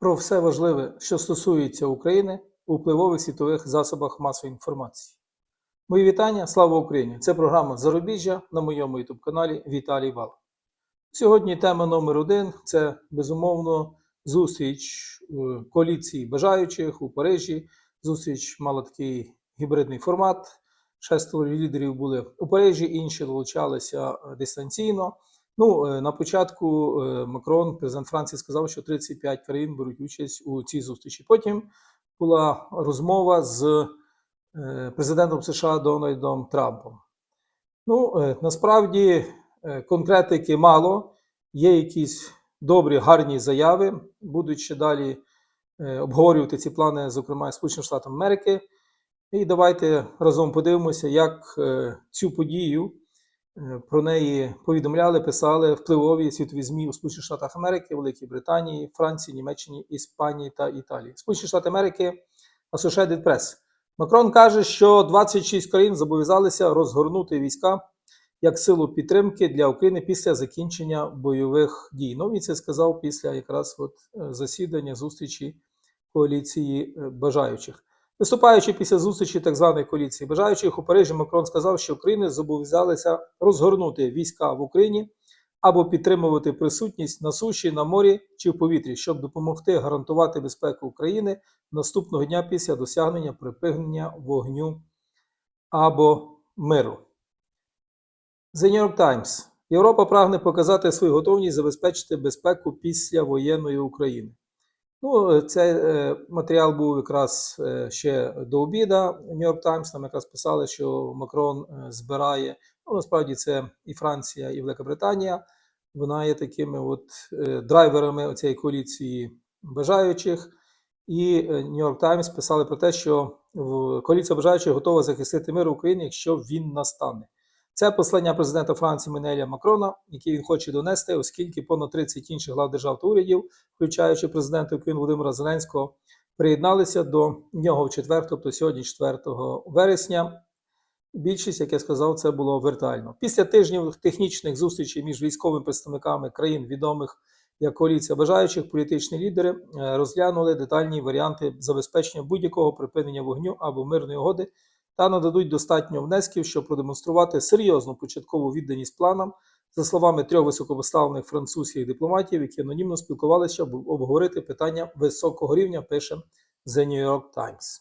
про все важливе, що стосується України у впливових світових засобах масової інформації. Мої вітання, слава Україні! Це програма Зарубіжжя на моєму youtube каналі Віталій Вал. Сьогодні тема номер один це безумовно зустріч е, коаліції бажаючих у Парижі. Зустріч мала такий гібридний формат. Шестеро лідерів були у Парижі, інші долучалися дистанційно. Ну, е, на початку е, Макрон, президент Франції, сказав, що 35 країн беруть участь у цій зустрічі. Потім була розмова з е, президентом США Дональдом Трампом. Ну, насправді конкретики мало, є якісь добрі, гарні заяви. Будуть ще далі обговорювати ці плани, зокрема, Сполучених Штатів Америки. І давайте разом подивимося, як цю подію про неї повідомляли, писали впливові світові ЗМІ у Сполучених Штатах Америки, Великій Британії, Франції, Німеччині, Іспанії та Італії. Сполучені Штати Америки, Associated Press. Макрон каже, що 26 країн зобов'язалися розгорнути війська як силу підтримки для України після закінчення бойових дій. Ну, він це сказав після якраз от е, засідання зустрічі коаліції е, бажаючих. Виступаючи після зустрічі так званої коаліції бажаючих у Парижі, Макрон сказав, що країни зобов'язалися розгорнути війська в Україні або підтримувати присутність на суші, на морі чи в повітрі, щоб допомогти гарантувати безпеку України наступного дня після досягнення припинення вогню або миру. The New York Times. Європа прагне показати свою готовність забезпечити безпеку після воєнної України. Ну, цей е, матеріал був якраз е, ще до обіда. York Times нам якраз писали, що Макрон е, збирає. Ну, насправді це і Франція, і Велика Британія. Вона є такими от драйверами цієї коаліції бажаючих. І York Times писали про те, що коаліція бажаючих готова захистити мир в Україні, якщо він настане. Це послання президента Франції Менеля Макрона, яке він хоче донести, оскільки понад 30 інших глав держав та урядів, включаючи президента України Володимира Зеленського, приєдналися до нього в четвер, тобто сьогодні, 4 вересня. Більшість, як я сказав, це було віртуально. Після тижнів технічних зустрічей між військовими представниками країн, відомих як коаліція бажаючих, політичні лідери е, розглянули детальні варіанти забезпечення будь-якого припинення вогню або мирної угоди та нададуть достатньо внесків, щоб продемонструвати серйозну початкову відданість планам, за словами трьох високопоставлених французьких дипломатів, які анонімно спілкувалися, щоб обговорити питання високого рівня, пише The New York Times.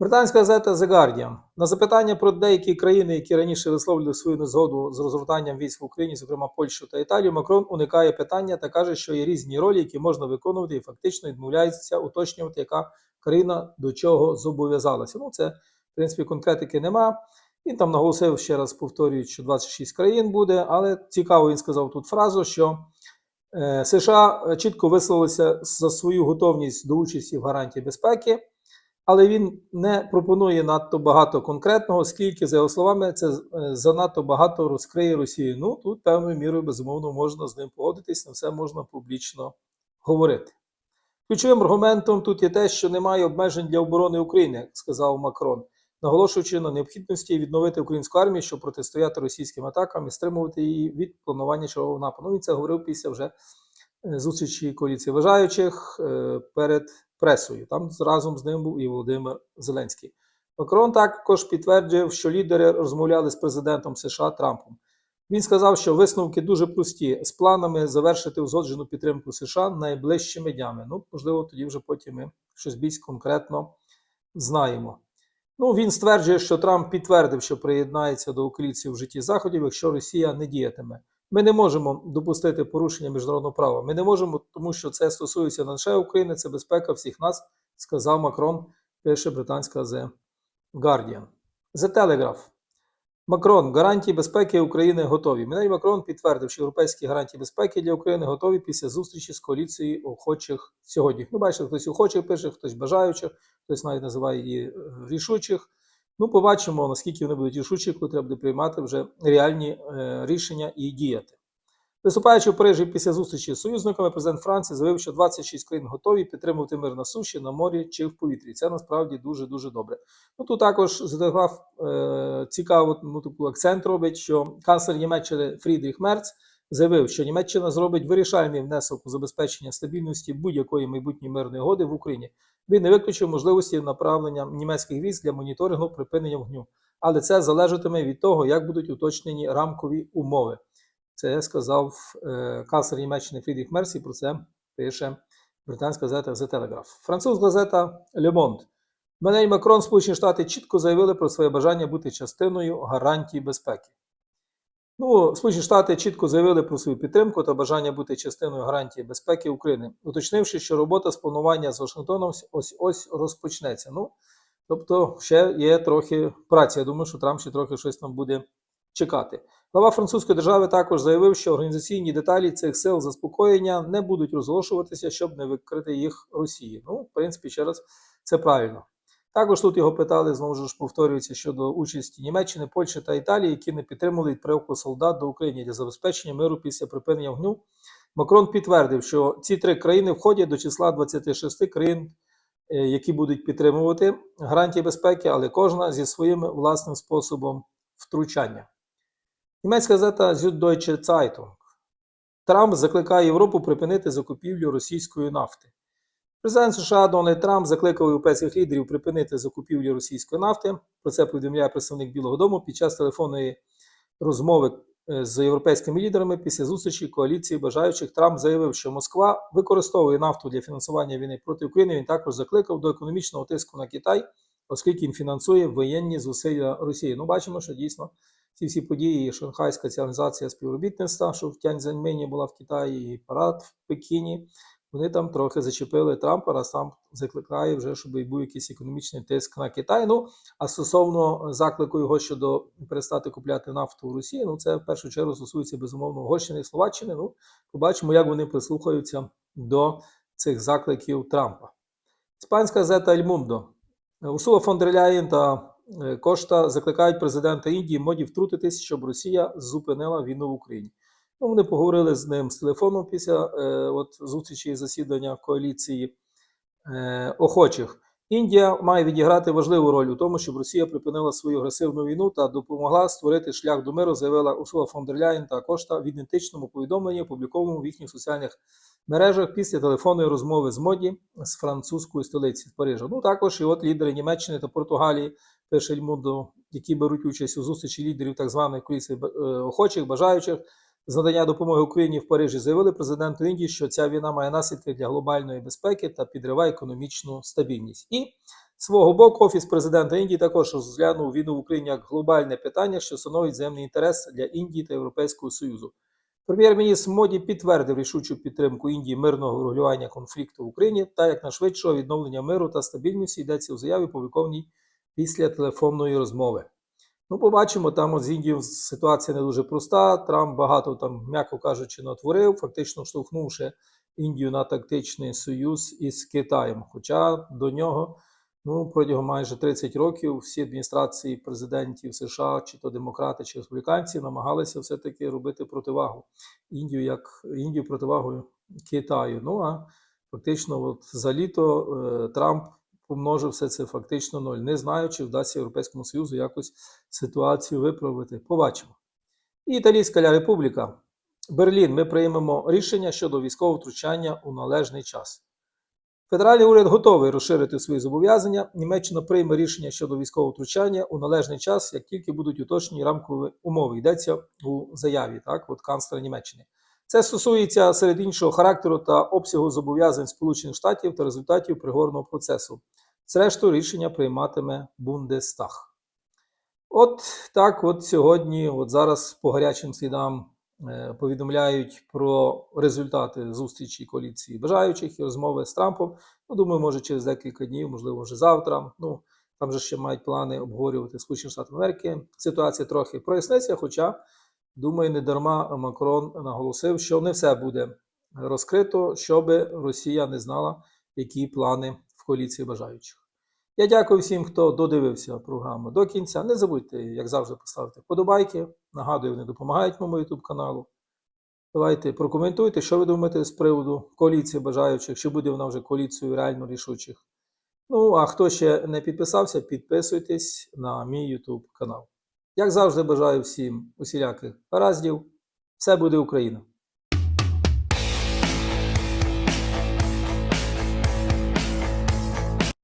Британська газета The Guardian. На запитання про деякі країни, які раніше висловлювали свою незгоду з розгортанням військ в Україні, зокрема Польщу та Італію, Макрон уникає питання та каже, що є різні ролі, які можна виконувати, і фактично відмовляється уточнювати, яка країна до чого зобов'язалася. Ну, це, принципі, конкретики нема. Він там наголосив ще раз, повторюють, що 26 країн буде, але цікаво він сказав тут фразу, що е, США чітко висловилися за свою готовність до участі в гарантії безпеки але він не пропонує надто багато конкретного, оскільки, за його словами, це е, занадто багато розкриє Росію. Ну тут певною мірою безумовно можна з ним погодитись, на все можна публічно говорити. Ключовим аргументом тут є те, що немає обмежень для оборони України, сказав Макрон, наголошуючи на необхідності відновити українську армію, щоб протистояти російським атакам і стримувати її від планування чергового нападу. Ну, він це говорив після вже е, зустрічі коаліції вважаючих е, перед пресою. Там разом з ним був і Володимир Зеленський. Макрон також підтвердив, що лідери розмовляли з президентом США Трампом. Він сказав, що висновки дуже прості з планами завершити узгоджену підтримку США найближчими днями. Ну, можливо, тоді вже потім ми щось більш конкретно знаємо. Ну, він стверджує, що Трамп підтвердив, що приєднається до українців в житті заходів, якщо Росія не діятиме. Ми не можемо допустити порушення міжнародного права. Ми не можемо, тому що це стосується не лише України, це безпека всіх нас, сказав Макрон, пише британська The Guardian. The Telegraph. Макрон, гарантії безпеки України готові. Мене Макрон підтвердив, що європейські гарантії безпеки для України готові після зустрічі з коаліцією охочих сьогодні. Ну, бачите, хтось охочих пише, хтось бажаючих, хтось навіть називає її е, рішучих. Ну, побачимо, наскільки вони будуть рішучі, коли треба буде приймати вже реальні е, рішення і діяти. Виступаючи в Парижі після зустрічі з союзниками, президент Франції заявив, що 26 країн готові підтримувати мир на суші, на морі чи в повітрі. Це насправді дуже дуже добре. Ну тут також зателеграф е, цікаво ну, таку акцент робить, що канцлер Німеччини Фрідріх Мерц заявив, що Німеччина зробить вирішальний внесок у забезпечення стабільності будь-якої майбутньої мирної угоди в Україні. Він не виключив можливості направлення німецьких військ для моніторингу припинення вогню, але це залежатиме від того, як будуть уточнені рамкові умови. Це сказав е, канцлер Німеччини Фрідріх Мерсі. Про це пише британська газета The Telegraph. Французька газета Le Monde. Мене і Макрон, Сполучені Штати чітко заявили про своє бажання бути частиною гарантії безпеки. Ну, Сполучені Штати чітко заявили про свою підтримку та бажання бути частиною гарантії безпеки України, уточнивши, що робота з планування з Вашингтоном ось ось розпочнеться. Ну, тобто, ще є трохи праці. Я думаю, що Трамп ще трохи щось там буде чекати. Глава французької держави також заявив, що організаційні деталі цих сил заспокоєння не будуть розголошуватися, щоб не викрити їх Росії. Ну, в принципі, ще раз це правильно. Також тут його питали, знову ж повторюється, щодо участі Німеччини, Польщі та Італії, які не підтримали відправку солдат до України для забезпечення миру після припинення вогню. Макрон підтвердив, що ці три країни входять до числа 26 країн, е, які будуть підтримувати гарантії безпеки, але кожна зі своїм власним способом втручання. Німецька газета Süddeutsche Zeitung. Трамп закликає Європу припинити закупівлю російської нафти. Президент США Дональд Трамп закликав європейських лідерів припинити закупівлю російської нафти. Про це повідомляє представник Білого Дому під час телефонної розмови е, з європейськими лідерами після зустрічі коаліції бажаючих. Трамп заявив, що Москва використовує нафту для фінансування війни проти України. Він також закликав до економічного тиску на Китай, оскільки він фінансує воєнні зусилля Росії. Ну, бачимо, що дійсно ці всі події, Шанхайська цивілізація співробітництва, що в Тяньцзяньмені була в Китаї, і парад в Пекіні. Вони там трохи зачепили Трампа, раз Трамп закликає вже, щоб був якийсь економічний тиск на Китай. Ну а стосовно заклику його щодо перестати купляти нафту в Росії, ну це в першу чергу стосується безумовно Угорщини і Словаччини. Ну, побачимо, як вони прислухаються до цих закликів Трампа. Іспанська газета «Ель Мундо». Урсула фон дер Ляєн та Кошта закликають президента Індії моді втрутитись, щоб Росія зупинила війну в Україні. Ну, вони поговорили з ним з телефоном після е, от, зустрічі і засідання коаліції е, охочих. Індія має відіграти важливу роль у тому, щоб Росія припинила свою агресивну війну та допомогла створити шлях до миру, заявила Урсула фон дер Ляєн та Кошта в ідентичному повідомленні, опублікованому в їхніх соціальних мережах після телефонної розмови з моді з французької столиці Парижа. Ну також і от лідери Німеччини та Португалії, пише Ельмундо, які беруть участь у зустрічі лідерів так званої коаліції е, охочих, бажаючих з надання допомоги Україні в Парижі заявили президенту Індії, що ця війна має наслідки для глобальної безпеки та підриває економічну стабільність. І свого боку, офіс президента Індії також розглянув війну в Україні як глобальне питання, що становить земний інтерес для Індії та Європейського Союзу. Прем'єр-міністр Моді підтвердив рішучу підтримку Індії мирного врегулювання конфлікту в Україні та якнайшвидшого відновлення миру та стабільності йдеться у заяві, опублікованій після телефонної розмови. Ну, побачимо, там з Індією ситуація не дуже проста. Трамп багато там, м'яко кажучи, натворив, фактично штовхнувши Індію на тактичний союз із Китаєм. Хоча до нього ну, протягом майже 30 років всі адміністрації президентів США, чи то демократи, чи республіканці, намагалися все-таки робити противагу Індію як Індію противагою Китаю. Ну а фактично, от за літо е, Трамп помножив все це фактично ноль. Не знаю, чи вдасться Європейському Союзу якось ситуацію виправити. Побачимо. І Італійська Ля Республіка. Берлін. Ми приймемо рішення щодо військового втручання у належний час. Федеральний уряд готовий розширити свої зобов'язання. Німеччина прийме рішення щодо військового втручання у належний час, як тільки будуть уточнені рамкові умови. Йдеться у заяві, так, от канцлера Німеччини. Це стосується серед іншого характеру та обсягу зобов'язань Сполучених Штатів та результатів пригорного процесу. Зрештою, рішення прийматиме Бундестаг. От так, от сьогодні, от зараз по гарячим слідам е, повідомляють про результати зустрічі коаліції бажаючих і розмови з Трампом. Ну, думаю, може через декілька днів, можливо, вже завтра. Ну, там же ще мають плани обговорювати Сполучені Штати Америки. Ситуація трохи проясниться, хоча. Думаю, не дарма Макрон наголосив, що не все буде розкрито, щоб Росія не знала, які плани в коаліції бажаючих. Я дякую всім, хто додивився програму до кінця. Не забудьте, як завжди, поставити вподобайки. Нагадую, вони допомагають моєму YouTube каналу. Давайте прокоментуйте, що ви думаєте з приводу коаліції бажаючих, чи буде вона вже коаліцією реально рішучих. Ну, а хто ще не підписався, підписуйтесь на мій YouTube канал. Як завжди, бажаю всім усіляких гараздів, Все буде Україна!